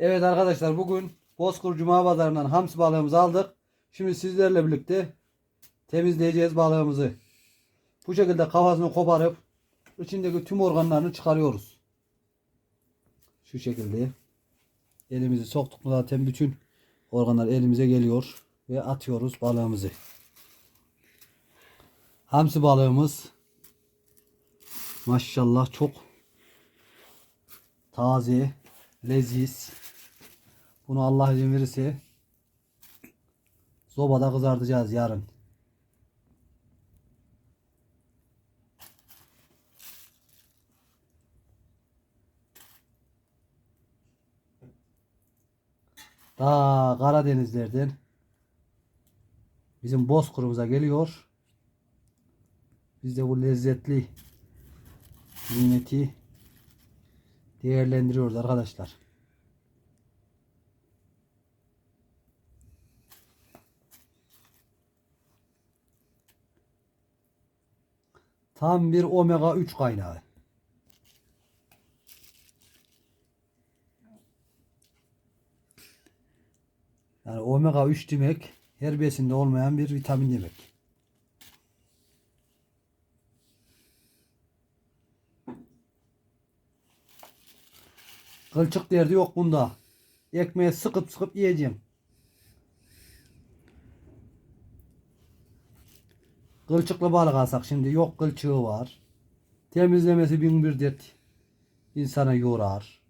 Evet arkadaşlar bugün Bozkır Cuma Pazarından hamsi balığımızı aldık. Şimdi sizlerle birlikte temizleyeceğiz balığımızı. Bu şekilde kafasını koparıp içindeki tüm organlarını çıkarıyoruz. Şu şekilde. Elimizi soktuk zaten bütün organlar elimize geliyor ve atıyoruz balığımızı. Hamsi balığımız maşallah çok taze, leziz. Bunu Allah izin verirse sobada kızartacağız yarın. Ta Karadenizlerden bizim Bozkır'ımıza geliyor. Biz de bu lezzetli nimeti değerlendiriyoruz arkadaşlar. Tam bir omega 3 kaynağı. Yani omega 3 demek her besinde olmayan bir vitamin demek. Kılçık derdi yok bunda. Ekmeğe sıkıp sıkıp yiyeceğim. Kılçıklı balık alsak şimdi yok kılçığı var. Temizlemesi bin bir dert. insana yorar.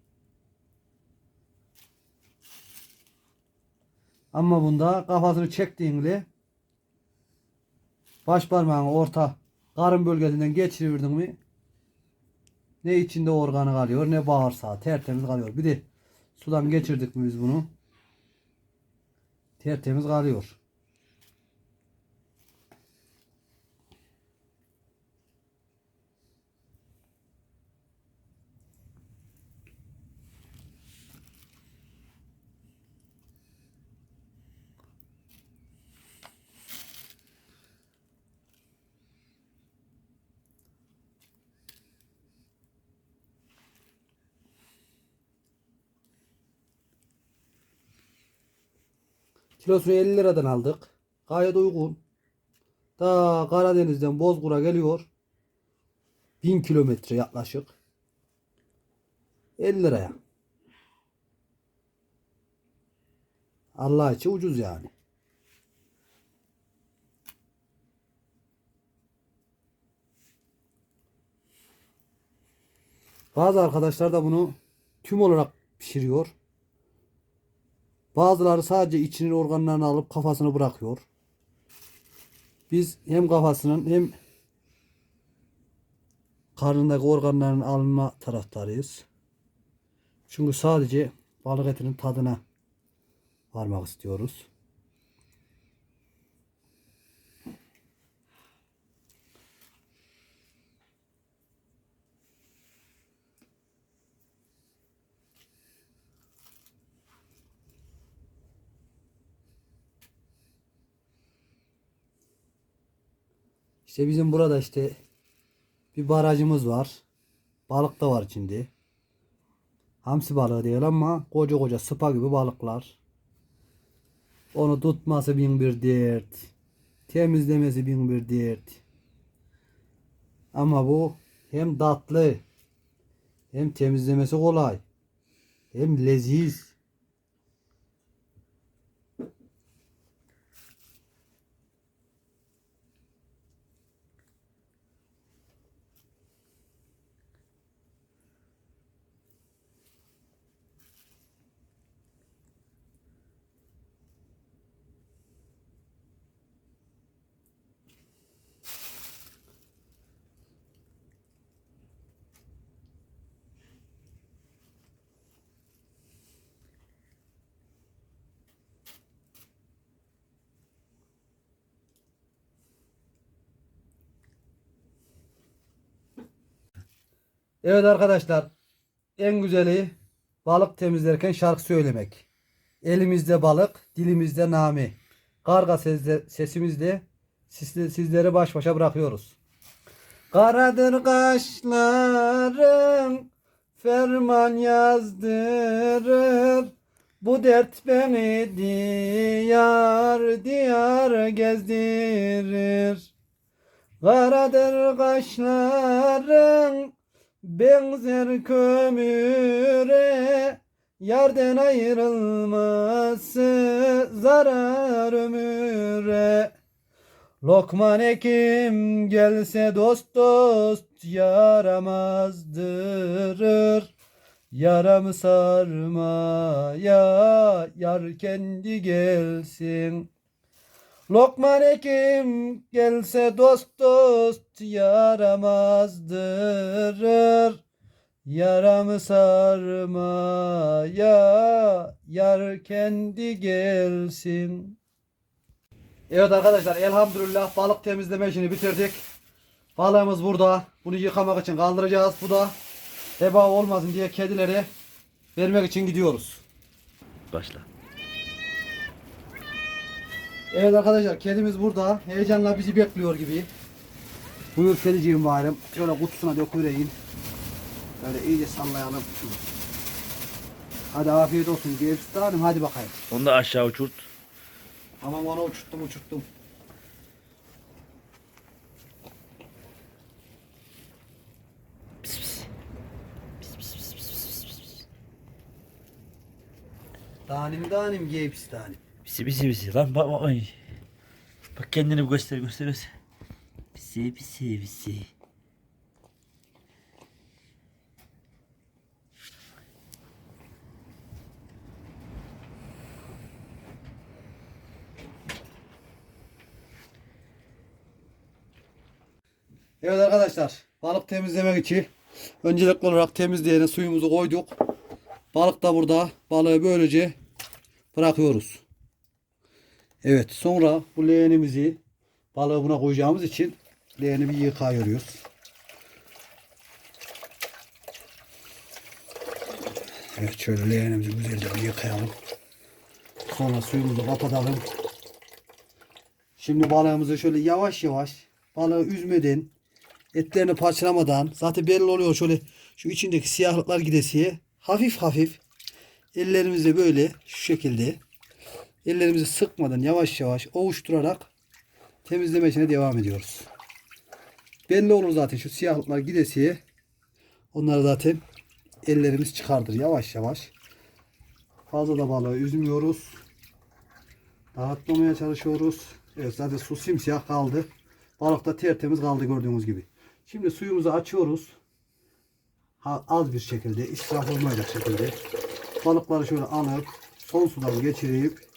Ama bunda kafasını çektiğinde baş parmağını orta karın bölgesinden geçirirdin mi ne içinde organı kalıyor ne bağırsağı tertemiz kalıyor. Bir de sudan geçirdik mi biz bunu tertemiz kalıyor. Kilosunu 50 liradan aldık. Gayet uygun. Ta Karadeniz'den Bozkur'a geliyor. 1000 kilometre yaklaşık. 50 liraya. Allah için ucuz yani. Bazı arkadaşlar da bunu tüm olarak pişiriyor. Bazıları sadece içinin organlarını alıp kafasını bırakıyor. Biz hem kafasının hem karnındaki organların alınma taraftarıyız. Çünkü sadece balık etinin tadına varmak istiyoruz. İşte bizim burada işte bir barajımız var. Balık da var içinde. Hamsi balığı değil ama koca koca sıpa gibi balıklar. Onu tutması bin bir dert. Temizlemesi bin bir dert. Ama bu hem tatlı hem temizlemesi kolay hem leziz. Evet arkadaşlar en güzeli balık temizlerken şarkı söylemek. Elimizde balık, dilimizde nami. Karga sesimizle sizle- sizleri baş başa bırakıyoruz. Karadır kaşların ferman yazdırır. Bu dert beni diyar diyar gezdirir. Karadır kaşların benzer kömüre. Yarden ayrılması zarar ömüre. Lokman Hekim gelse dost dost yaramazdırır. Yaramı sarmaya yar kendi gelsin. Lokman Hekim gelse dost dost yaramazdırır. Yaramı sarmaya yar kendi gelsin. Evet arkadaşlar elhamdülillah balık temizleme işini bitirdik. Balığımız burada. Bunu yıkamak için kaldıracağız. Bu da heba olmasın diye kedilere vermek için gidiyoruz. Başla. Evet arkadaşlar kedimiz burada. Heyecanla bizi bekliyor gibi. Buyur kediciğim bari. Şöyle kutusuna döküvereyim. Böyle iyice sallayalım. Hadi afiyet olsun. Gevşi hanım hadi bakayım. Onu da aşağı uçurt. Tamam onu uçurttum uçurttum. Danim danim gevşi danim. Pisi pisi pisi. Lan bak bak. ay. Bak kendini bir göster göster göster. Pisi pisi pisi. Evet arkadaşlar balık temizlemek için öncelikli olarak temizleyene suyumuzu koyduk. Balık da burada. Balığı böylece bırakıyoruz. Evet sonra bu leğenimizi balığı buna koyacağımız için leğeni bir yıkayıyoruz. Evet şöyle leğenimizi güzelce bir yıkayalım. Sonra suyumuzu kapatalım. Şimdi balığımızı şöyle yavaş yavaş balığı üzmeden etlerini parçalamadan zaten belli oluyor şöyle şu içindeki siyahlıklar gidesiye hafif hafif ellerimizle böyle şu şekilde ellerimizi sıkmadan yavaş yavaş ovuşturarak temizleme işine devam ediyoruz. Belli olur zaten şu siyahlıklar gidesiye onları zaten ellerimiz çıkardır yavaş yavaş. Fazla da balığı üzmüyoruz. Dağıtmamaya çalışıyoruz. Evet zaten su simsiyah kaldı. Balık da tertemiz kaldı gördüğünüz gibi. Şimdi suyumuzu açıyoruz. Az bir şekilde israf olmayacak şekilde. Balıkları şöyle alıp son sudan geçirip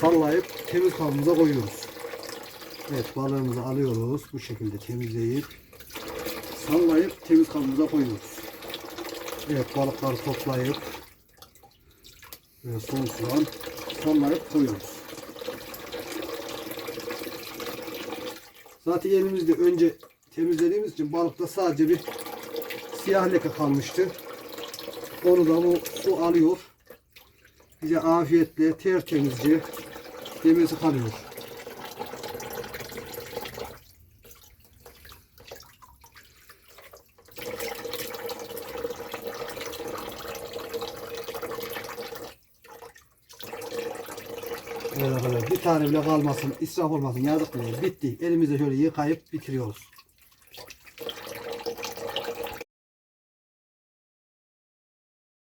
sallayıp temiz kabımıza koyuyoruz. Evet balığımızı alıyoruz. Bu şekilde temizleyip sallayıp temiz kabımıza koyuyoruz. Evet balıkları toplayıp ve son sudan sallayıp koyuyoruz. Zaten elimizde önce temizlediğimiz için balıkta sadece bir siyah leke kalmıştı. Onu da bu su alıyor. Bize afiyetle tertemizce yemesi kalıyor. Evet arkadaşlar bir tane bile kalmasın, israf olmasın, yazık değil. Bitti. Elimizle şöyle yıkayıp bitiriyoruz.